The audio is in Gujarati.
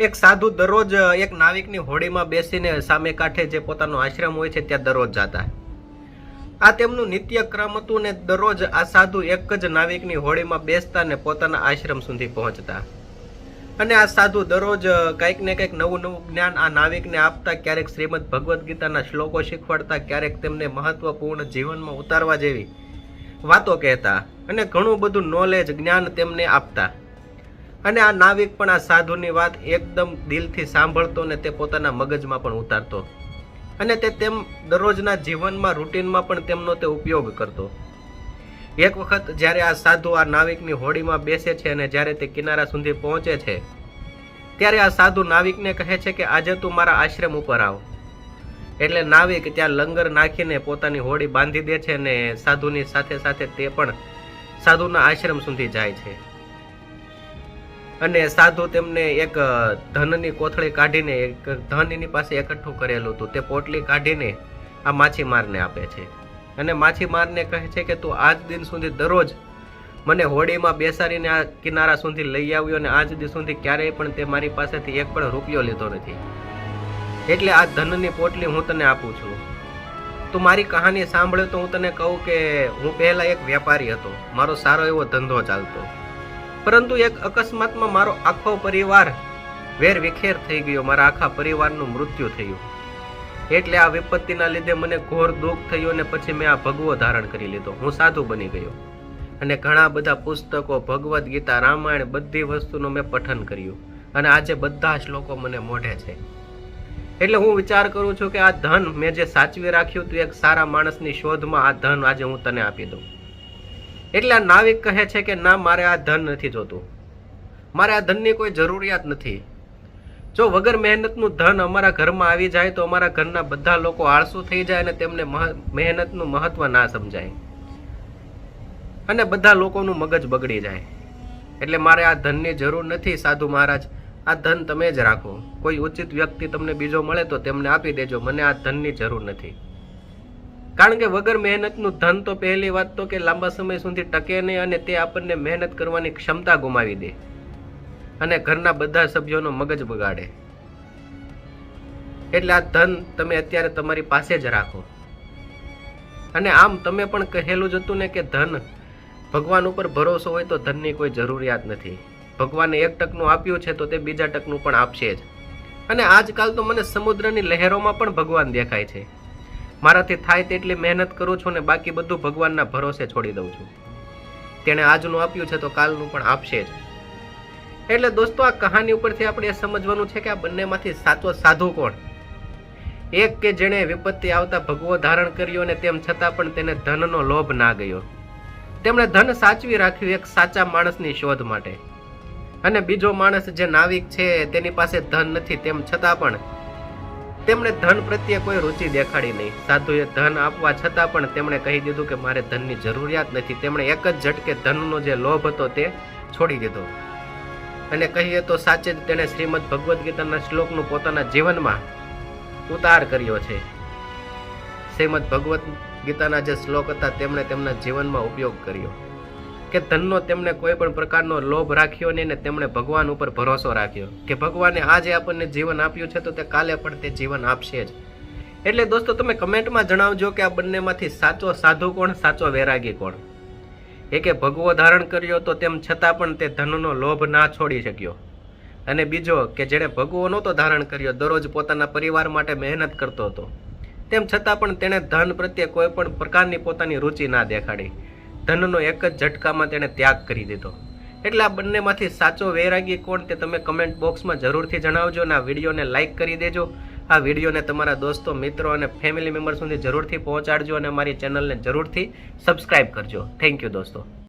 એક સાધુ દરરોજ, એક નાવિકની હોડીમાં બેસીને સામે કાંઠે જે પોતાનો આશ્રમ હોય છે, ત્યાં દરરોજ જતા. આ તેમનું નિત્ય ક્રમ હતું ને દરરોજ આ સાધુ એક જ નાવિકની હોડીમાં બેસતા ને પોતાના આશ્રમ સુધી પહોંચતા. અને આ સાધુ દરરોજ કંઈક ને કંઈક નવું નવું જ્ઞાન આ નાવિકને આપતા, ક્યારેક શ્રીમદ ભગવદ્ ગીતાના શ્લોકો શીખવાડતા, ક્યારેક તેમને મહત્વપૂર્ણ જીવનમાં ઉતારવા જેવી વાતો કહેતા અને ઘણું બધું નોલેજ જ્ઞાન તેમને આપતા. અને આ નાવિક પણ આ સાધુની વાત એકદમ દિલથી સાંભળતો ને તે પોતાના મગજમાં પણ ઉતારતો. અને તે તેમ દરરોજના જીવનમાં, રૂટીનમાં પણ તેમનો તે ઉપયોગ કરતો. એક વખત જ્યારે આ સાધુ આ નાવિકની હોડીમાં બેસે છે અને જ્યારે તે કિનારા સુધી પહોંચે છે, ત્યારે આ સાધુ નાવિકને કહે છે કે, આજે તું મારા આશ્રમ ઉપર આવ. એટલે નાવિક ત્યાં લંગર નાખીને પોતાની હોડી બાંધી દે છે અને સાધુની સાથે સાથે તે પણ સાધુના આશ્રમ સુધી જાય છે. અને સાધુ તેમને એક ધનની કોથળી કાઢીને એક ધન એની પાસે એકઠું કરેલું હતું. તે પોટલી કાઢીને આ માછીમારને આપે છે. અને માછીમારને કહે છે કે, તું આજ દિન સુધી દરરોજ મને હોડીમાં બેસાડીને આ કિનારા સુધી લઈ આવ્યો અને આજ દિન સુધી ક્યારેય પણ તે મારી પાસેથી એક પણ રૂપિયો લીધો નથી. એટલે આ ધનની પોટલી હું તને આપું છું. તું મારી કહાની સાંભળે તો હું તને કહું કે, હું પહેલાં એક વેપારી હતો. મારો સારો એવો ધંધો ચાલતો. પરંતુ એક અકસ્માતમાં મારો આખો પરિવાર વેર વિખેર થઈ ગયો. મારા આખા પરિવારનું મૃત્યુ થયું. એટલે આ વિપત્તિના લીધે મને ઘોર દુઃખ થયું અને પછી મેં આ ભગવો ધારણ કરી લીધો. હું સાધુ બની ગયો. અને ઘણા બધા પુસ્તકો, ભગવદ્ ગીતા, રામાયણ બધી વસ્તુનું મેં પઠન કર્યું. અને આજે બધા શ્લોકો મને મોઢે છે. એટલે હું વિચાર કરું છું કે આ ધન મેં જે સાચવી રાખ્યું હતું એક સારા માણસની શોધમાં આ ધન આજે હું તને આપી દઉં. એટલે આ નાવિક કહે છે કે, ના, મારે આ ધન નથી જોતું. મારે આ ધનની કોઈ જરૂરિયાત નથી. જો વગર મહેનતનું ધન અમારા ઘરમાં આવી જાય, તો અમારા ઘરના બધા લોકો આળસુ થઈ જાય અને તેમને મહ- મહેનતનું મહત્વ ના સમજાય. અને બધા લોકોનું મગજ બગડી જાય. એટલે મારે આ ધનની જરૂર નથી, સાધુ મહારાજ. આ ધન તમે જ રાખો. કોઈ ઉચિત વ્યક્તિ તમને બીજો મળે તો તેમને આપી દેજો. મને આ ધનની જરૂર નથી. કારણ કે વગર મહેનતનું ધન તો પહેલી વાત તો કે લાંબા સમય સુધી ટકે નહીં અને તે આપણને મહેનત કરવાની ક્ષમતા ગુમાવી દે. અને ઘરના બધા સભ્યોનો મગજ બગાડે. એટલે આ ધન તમે અત્યારે તમારી પાસે જ રાખો. અને આમ તમે પણ કહેલું જ હતું ને કે ધન ભગવાન ઉપર ભરોસો હોય તો ધનની કોઈ જરૂરિયાત નથી. ભગવાને એક ટકનું આપ્યું છે તો તે બીજા ટકનું પણ આપશે જ. અને આજકાલ તો મને સમુદ્રની લહેરોમાં પણ ભગવાન દેખાય છે. મારાથી થાય તેટલી મહેનત કરું છું ને બાકી બધું ભગવાનના ભરોસે છોડી દઉં છું. તેણે આજનું આપ્યું છે તો કાલનું પણ આપશે જ. એટલે દોસ્તો, આ કહાની ઉપરથી આપણે એ સમજવાનું છે કે આ બંનેમાંથી સાચો સાધુ કોણ? એક કે જેણે વિપત્તિ આવતા ભગવો ધારણ કર્યો અને તેમ છતાં પણ તેને ધનનો લોભ ના ગયો. તેમણે ધન સાચવી રાખ્યું એક સાચા માણસની શોધ માટે. અને બીજો માણસ જે નાવિક છે તેની પાસે ધન નથી તેમ છતાં પણ તેમણે ધન પ્રત્યે કોઈ રુચિ દેખાડી નહીં. સાધુએ ધન આપવા છતાં પણ તેમણે કહી દીધું કે મારે ધનની જરૂરિયાત નથી. તેમણે એક જ ઝટકે ધનનો જે લોભ હતો તે છોડી દીધો. અને કહીએ તો સાચે જ તેણે શ્રીમદ ભગવદ્ ગીતાના શ્લોકનું પોતાના જીવનમાં ઉતાર કર્યો છે. શ્રીમદ ભગવદ્ ગીતાના જે શ્લોક હતા, તેમણે તેમના જીવનમાં ઉપયોગ કર્યો. કે ધનનો તેમણે કોઈ પણ પ્રકારનો લોભ રાખ્યો નહીં ને તેમણે ભગવાન ઉપર ભરોસો રાખ્યો. કે ભગવાને આજે આપણને જીવન આપ્યું છે તો તે કાલે પણ તે જીવન આપશે જ. એટલે દોસ્તો તમે કમેન્ટમાં જણાવજો કે આ બંનેમાંથી સાચો સાધુ કોણ, સાચો વૈરાગી કોણ? એકે ભગવો ધારણ કર્યો તો તેમ છતાં પણ તે ધનનો લોભ ના છોડી શક્યો. અને બીજો કે જેણે ભગવો નહોતો ધારણ કર્યો, દરરોજ પોતાના પરિવાર માટે મહેનત કરતો હતો. તેમ છતાં પણ તેણે ધન પ્રત્યે કોઈ પણ પ્રકારની પોતાની રુચિ ના દેખાડી. ધનનો એક જ ઝટકામાં તેણે ત્યાગ કરી દીધો. એટલે આ બંનેમાંથી સાચો વૈરાગી કોણ તે તમે કમેન્ટ બોક્સમાં જરૂરથી જણાવજો અને આ વિડીયોને લાઇક કરી દેજો. આ વિડીયોને તમારા દોસ્તો, મિત્રો અને ફેમિલી મેમ્બર સુધી જરૂરથી પહોંચાડજો અને અમારી ચેનલને જરૂરથી સબસ્ક્રાઇબ કરજો. થેન્ક યુ દોસ્તો.